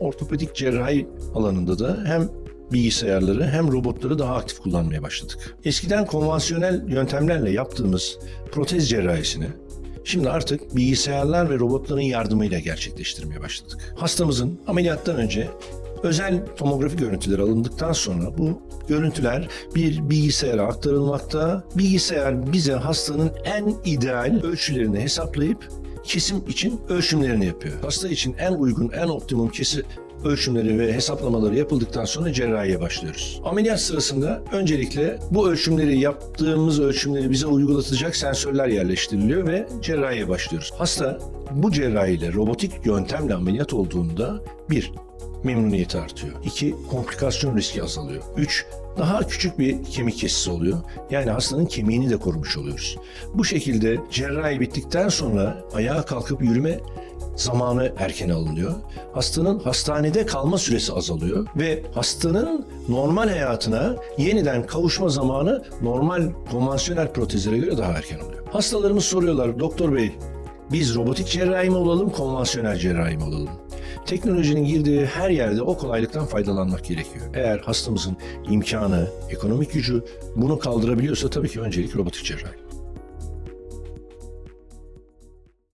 Ortopedik cerrahi alanında da hem bilgisayarları hem robotları daha aktif kullanmaya başladık. Eskiden konvansiyonel yöntemlerle yaptığımız protez cerrahisini şimdi artık bilgisayarlar ve robotların yardımıyla gerçekleştirmeye başladık. Hastamızın ameliyattan önce özel tomografi görüntüleri alındıktan sonra bu görüntüler bir bilgisayara aktarılmakta. Bilgisayar bize hastanın en ideal ölçülerini hesaplayıp kesim için ölçümlerini yapıyor. Hasta için en uygun, en optimum kesi ölçümleri ve hesaplamaları yapıldıktan sonra cerrahiye başlıyoruz. Ameliyat sırasında öncelikle bu ölçümleri yaptığımız ölçümleri bize uygulatacak sensörler yerleştiriliyor ve cerrahiye başlıyoruz. Hasta bu cerrahiyle robotik yöntemle ameliyat olduğunda bir memnuniyeti artıyor. İki, komplikasyon riski azalıyor. Üç, daha küçük bir kemik kesisi oluyor. Yani hastanın kemiğini de korumuş oluyoruz. Bu şekilde cerrahi bittikten sonra ayağa kalkıp yürüme zamanı erken alınıyor. Hastanın hastanede kalma süresi azalıyor ve hastanın normal hayatına yeniden kavuşma zamanı normal konvansiyonel protezlere göre daha erken oluyor. Hastalarımız soruyorlar doktor bey biz robotik cerrahi mi olalım, konvansiyonel cerrahi mi olalım? Teknolojinin girdiği her yerde o kolaylıktan faydalanmak gerekiyor. Eğer hastamızın imkanı, ekonomik gücü bunu kaldırabiliyorsa tabii ki öncelik robotik cerrahi.